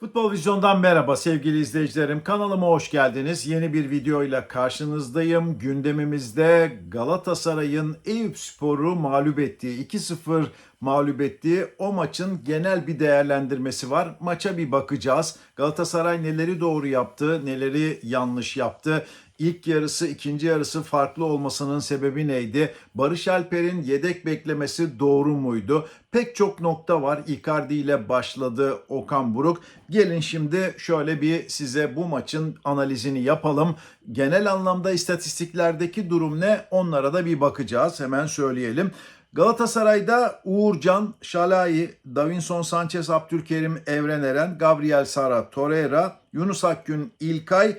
futbol vizyon Futbol Vizyon'dan merhaba sevgili izleyicilerim. Kanalıma hoş geldiniz. Yeni bir videoyla karşınızdayım. Gündemimizde Galatasaray'ın Eyüp Spor'u mağlup ettiği, 2-0 mağlup ettiği o maçın genel bir değerlendirmesi var. Maça bir bakacağız. Galatasaray neleri doğru yaptı, neleri yanlış yaptı. İlk yarısı, ikinci yarısı farklı olmasının sebebi neydi? Barış Alper'in yedek beklemesi doğru muydu? Pek çok nokta var. Icardi ile başladı Okan Buruk. Gelin şimdi şöyle bir size bu maçın analizini yapalım. Genel anlamda istatistiklerdeki durum ne? Onlara da bir bakacağız. Hemen söyleyelim. Galatasaray'da Uğurcan, Şalai, Davinson Sanchez, Abdülkerim, Evren Eren, Gabriel Sara, Torreira, Yunus Akgün, İlkay,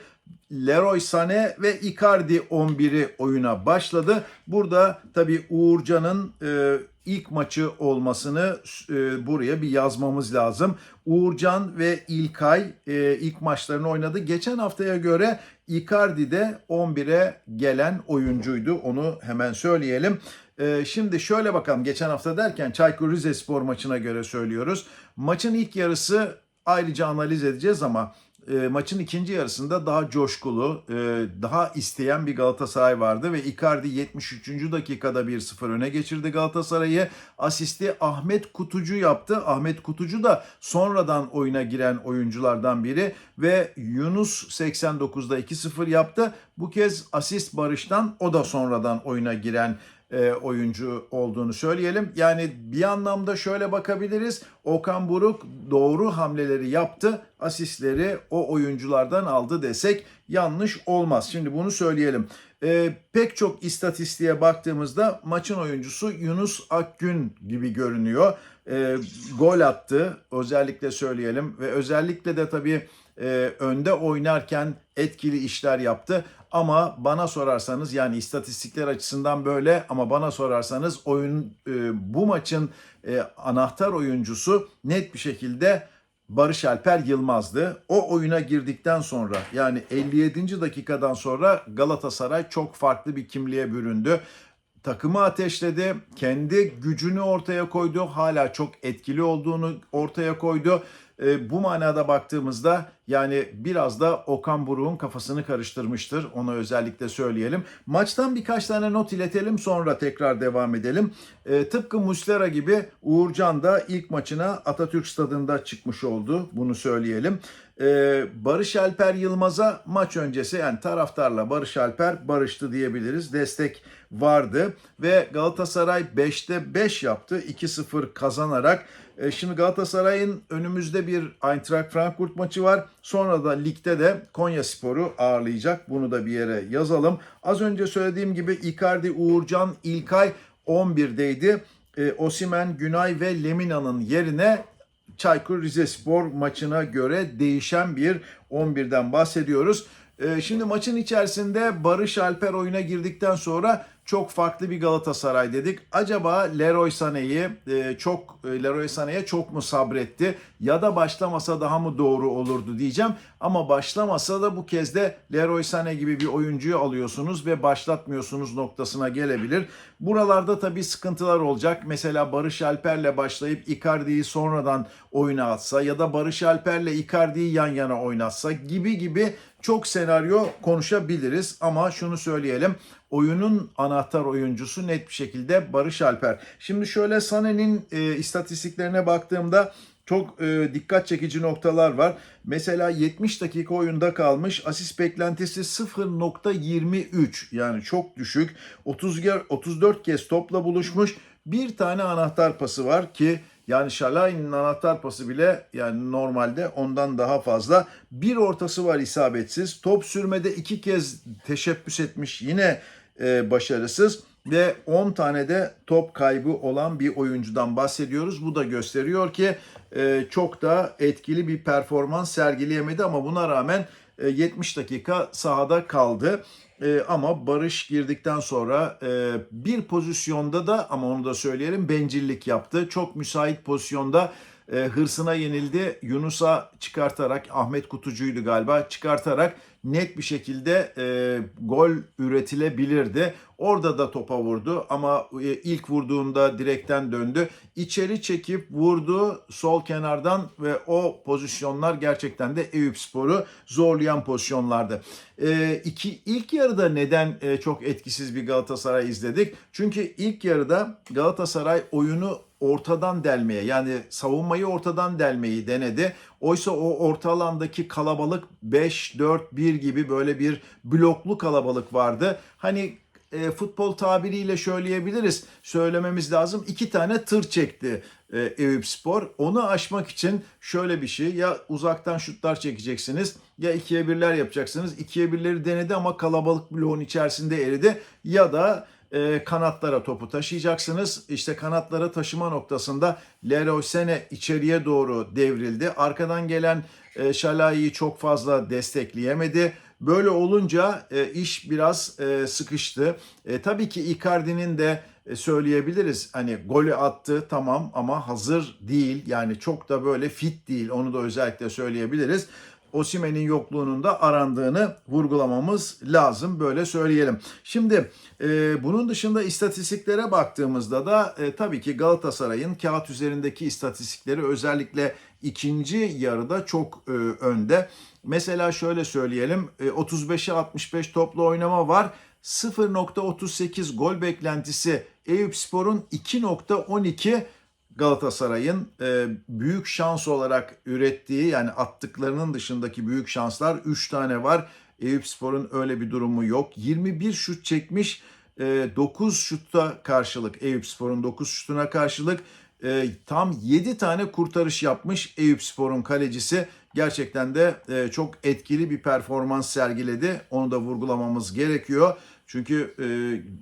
Leroy Sané ve Icardi 11'i oyuna başladı. Burada tabii Uğurcan'ın e, ilk maçı olmasını e, buraya bir yazmamız lazım. Uğurcan ve İlkay e, ilk maçlarını oynadı. Geçen haftaya göre Icardi de 11'e gelen oyuncuydu. Onu hemen söyleyelim. E, şimdi şöyle bakalım. Geçen hafta derken Çaykur Rizespor maçına göre söylüyoruz. Maçın ilk yarısı ayrıca analiz edeceğiz ama e, maçın ikinci yarısında daha coşkulu, e, daha isteyen bir Galatasaray vardı ve Icardi 73. dakikada 1-0 öne geçirdi Galatasaray'ı. Asisti Ahmet Kutucu yaptı. Ahmet Kutucu da sonradan oyuna giren oyunculardan biri ve Yunus 89'da 2-0 yaptı. Bu kez asist Barış'tan o da sonradan oyuna giren e, oyuncu olduğunu söyleyelim. Yani bir anlamda şöyle bakabiliriz. Okan Buruk doğru hamleleri yaptı. Asistleri o oyunculardan aldı desek yanlış olmaz. Şimdi bunu söyleyelim. E, pek çok istatistiğe baktığımızda maçın oyuncusu Yunus Akgün gibi görünüyor. E, gol attı özellikle söyleyelim ve özellikle de tabii e, önde oynarken etkili işler yaptı. Ama bana sorarsanız yani istatistikler açısından böyle ama bana sorarsanız oyun e, bu maçın e, anahtar oyuncusu net bir şekilde Barış Alper Yılmaz'dı. O oyuna girdikten sonra yani 57. dakikadan sonra Galatasaray çok farklı bir kimliğe büründü takımı ateşledi. Kendi gücünü ortaya koydu. Hala çok etkili olduğunu ortaya koydu. E, bu manada baktığımızda yani biraz da Okan Buruk'un kafasını karıştırmıştır. Onu özellikle söyleyelim. Maçtan birkaç tane not iletelim sonra tekrar devam edelim. E, tıpkı Muslera gibi Uğurcan da ilk maçına Atatürk Stadında çıkmış oldu. Bunu söyleyelim. Ee, Barış Alper Yılmaz'a maç öncesi yani taraftarla Barış Alper barıştı diyebiliriz. Destek vardı ve Galatasaray 5'te 5 yaptı. 2-0 kazanarak. Ee, şimdi Galatasaray'ın önümüzde bir Eintracht Frankfurt maçı var. Sonra da ligde de Konya Sporu ağırlayacak. Bunu da bir yere yazalım. Az önce söylediğim gibi Icardi, Uğurcan, İlkay 11'deydi. Ee, Osimen, Günay ve Lemina'nın yerine Çaykur Rizespor maçına göre değişen bir 11'den bahsediyoruz. Ee, şimdi maçın içerisinde Barış Alper oyuna girdikten sonra çok farklı bir Galatasaray dedik. Acaba Leroy Sané'yi e, çok e, Leroy Sané'ye çok mu sabretti ya da başlamasa daha mı doğru olurdu diyeceğim. Ama başlamasa da bu kez de Leroy Sané gibi bir oyuncuyu alıyorsunuz ve başlatmıyorsunuz noktasına gelebilir. Buralarda tabii sıkıntılar olacak. Mesela Barış Alper'le başlayıp Icardi'yi sonradan oyuna atsa ya da Barış Alper'le Icardi'yi yan yana oynatsa gibi gibi çok senaryo konuşabiliriz ama şunu söyleyelim. Oyunun anahtar oyuncusu net bir şekilde Barış Alper. Şimdi şöyle Sané'nin e, istatistiklerine baktığımda çok e, dikkat çekici noktalar var. Mesela 70 dakika oyunda kalmış. Asist beklentisi 0.23 yani çok düşük. 30 34 kez topla buluşmuş. Bir tane anahtar pası var ki yani Şalay'ın anahtar pası bile yani normalde ondan daha fazla. Bir ortası var isabetsiz. Top sürmede iki kez teşebbüs etmiş yine e, başarısız. Ve 10 tane de top kaybı olan bir oyuncudan bahsediyoruz. Bu da gösteriyor ki e, çok da etkili bir performans sergileyemedi ama buna rağmen 70 dakika sahada kaldı. E, ama Barış girdikten sonra e, bir pozisyonda da ama onu da söyleyelim bencillik yaptı. Çok müsait pozisyonda e, hırsına yenildi. Yunus'a çıkartarak Ahmet Kutucu'ydu galiba çıkartarak net bir şekilde e, gol üretilebilirdi. Orada da topa vurdu ama e, ilk vurduğunda direkten döndü. İçeri çekip vurdu sol kenardan ve o pozisyonlar gerçekten de Eyüp Spor'u zorlayan pozisyonlardı. E, iki, ilk yarıda neden e, çok etkisiz bir Galatasaray izledik? Çünkü ilk yarıda Galatasaray oyunu ortadan delmeye yani savunmayı ortadan delmeyi denedi. Oysa o orta alandaki kalabalık 5-4-1 gibi böyle bir bloklu kalabalık vardı. Hani e, futbol tabiriyle söyleyebiliriz. Söylememiz lazım. İki tane tır çekti e, Eyüp Spor. Onu aşmak için şöyle bir şey. Ya uzaktan şutlar çekeceksiniz ya ikiye birler yapacaksınız. İkiye birleri denedi ama kalabalık bloğun içerisinde eridi. Ya da e, kanatlara topu taşıyacaksınız. İşte kanatlara taşıma noktasında Leroy Sene içeriye doğru devrildi. Arkadan gelen e, Şalai'yi çok fazla destekleyemedi. Böyle olunca e, iş biraz e, sıkıştı. E, tabii ki Icardi'nin de e, söyleyebiliriz. Hani golü attı tamam ama hazır değil. Yani çok da böyle fit değil. Onu da özellikle söyleyebiliriz. Osimen'in yokluğunun da arandığını vurgulamamız lazım böyle söyleyelim. Şimdi e, bunun dışında istatistiklere baktığımızda da e, tabii ki Galatasaray'ın kağıt üzerindeki istatistikleri özellikle ikinci yarıda çok e, önde. Mesela şöyle söyleyelim e, 35'e 65 toplu oynama var. 0.38 gol beklentisi Eyüp Spor'un 2.12 Galatasaray'ın e, büyük şans olarak ürettiği yani attıklarının dışındaki büyük şanslar 3 tane var. Eyüp Spor'un öyle bir durumu yok. 21 şut çekmiş. E, 9 şutta karşılık Eyüp Spor'un 9 şutuna karşılık e, tam 7 tane kurtarış yapmış Eyüp Spor'un kalecisi. Gerçekten de e, çok etkili bir performans sergiledi. Onu da vurgulamamız gerekiyor. Çünkü e,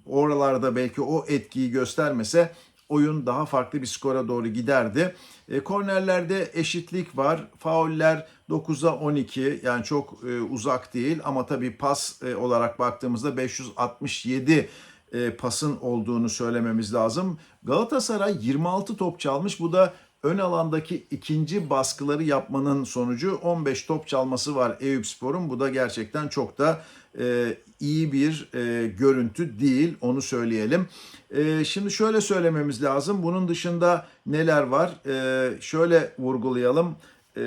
oralarda belki o etkiyi göstermese oyun daha farklı bir skora doğru giderdi. E, kornerlerde eşitlik var. Fauller 9'a 12 yani çok e, uzak değil ama tabii pas e, olarak baktığımızda 567 e, pasın olduğunu söylememiz lazım. Galatasaray 26 top çalmış. Bu da ön alandaki ikinci baskıları yapmanın sonucu 15 top çalması var Eyüp Spor'un. Bu da gerçekten çok da e, iyi bir e, görüntü değil onu söyleyelim. E, şimdi şöyle söylememiz lazım. Bunun dışında neler var? E, şöyle vurgulayalım. E,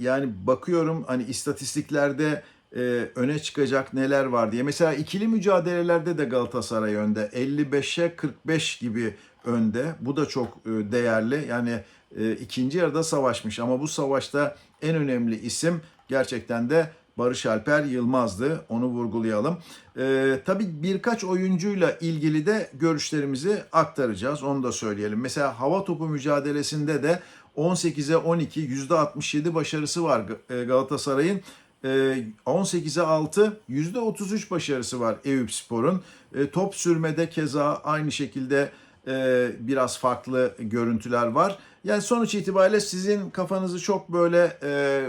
yani bakıyorum hani istatistiklerde e, öne çıkacak neler var diye. Mesela ikili mücadelelerde de Galatasaray önde. 55'e 45 gibi önde. Bu da çok e, değerli. Yani e, ikinci yarıda savaşmış ama bu savaşta en önemli isim gerçekten de Barış Alper Yılmaz'dı. Onu vurgulayalım. Ee, tabii birkaç oyuncuyla ilgili de görüşlerimizi aktaracağız. Onu da söyleyelim. Mesela hava topu mücadelesinde de 18'e 12 %67 başarısı var e, Galatasaray'ın. 18'e 6 %33 başarısı var Eyüp Spor'un. E, top sürmede keza aynı şekilde e, biraz farklı görüntüler var. Yani sonuç itibariyle sizin kafanızı çok böyle e,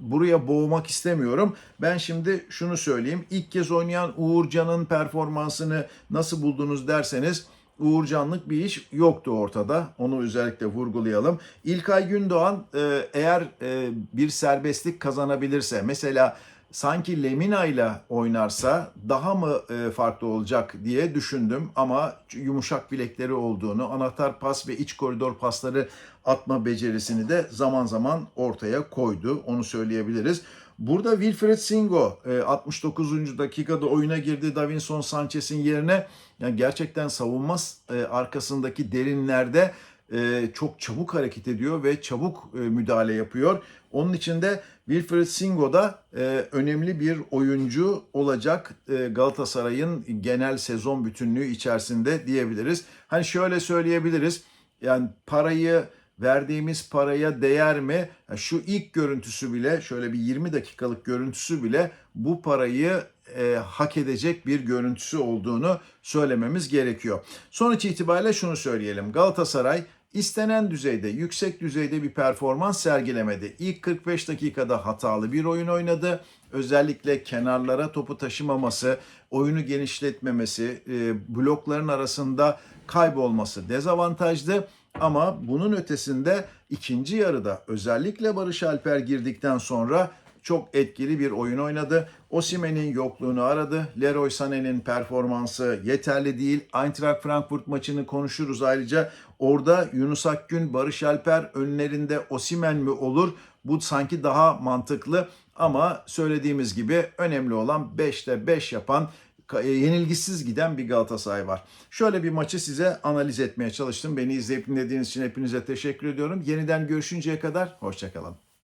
buraya boğmak istemiyorum. Ben şimdi şunu söyleyeyim. İlk kez oynayan Uğurcan'ın performansını nasıl buldunuz derseniz Uğurcanlık bir iş yoktu ortada. Onu özellikle vurgulayalım. İlkay Gündoğan e, eğer e, bir serbestlik kazanabilirse mesela sanki Lemina ile oynarsa daha mı e, farklı olacak diye düşündüm ama yumuşak bilekleri olduğunu, anahtar pas ve iç koridor pasları atma becerisini de zaman zaman ortaya koydu. Onu söyleyebiliriz. Burada Wilfred Singo e, 69. dakikada oyuna girdi Davinson Sanchez'in yerine. Yani gerçekten savunma e, arkasındaki derinlerde e, çok çabuk hareket ediyor ve çabuk e, müdahale yapıyor. Onun için de Wilfred Singo da e, önemli bir oyuncu olacak e, Galatasaray'ın genel sezon bütünlüğü içerisinde diyebiliriz. Hani şöyle söyleyebiliriz. Yani parayı verdiğimiz paraya değer mi? Şu ilk görüntüsü bile şöyle bir 20 dakikalık görüntüsü bile bu parayı e, hak edecek bir görüntüsü olduğunu söylememiz gerekiyor. Sonuç itibariyle şunu söyleyelim. Galatasaray istenen düzeyde, yüksek düzeyde bir performans sergilemedi. İlk 45 dakikada hatalı bir oyun oynadı. Özellikle kenarlara topu taşımaması, oyunu genişletmemesi, e, blokların arasında kaybolması dezavantajlı. Ama bunun ötesinde ikinci yarıda özellikle Barış Alper girdikten sonra çok etkili bir oyun oynadı. Osimhen'in yokluğunu aradı. Leroy Sané'nin performansı yeterli değil. Eintracht Frankfurt maçını konuşuruz ayrıca. Orada Yunus Akgün, Barış Alper önlerinde Osimhen mi olur? Bu sanki daha mantıklı ama söylediğimiz gibi önemli olan 5'te 5 yapan yenilgisiz giden bir Galatasaray var. Şöyle bir maçı size analiz etmeye çalıştım. Beni izleyip dinlediğiniz için hepinize teşekkür ediyorum. Yeniden görüşünceye kadar hoşçakalın.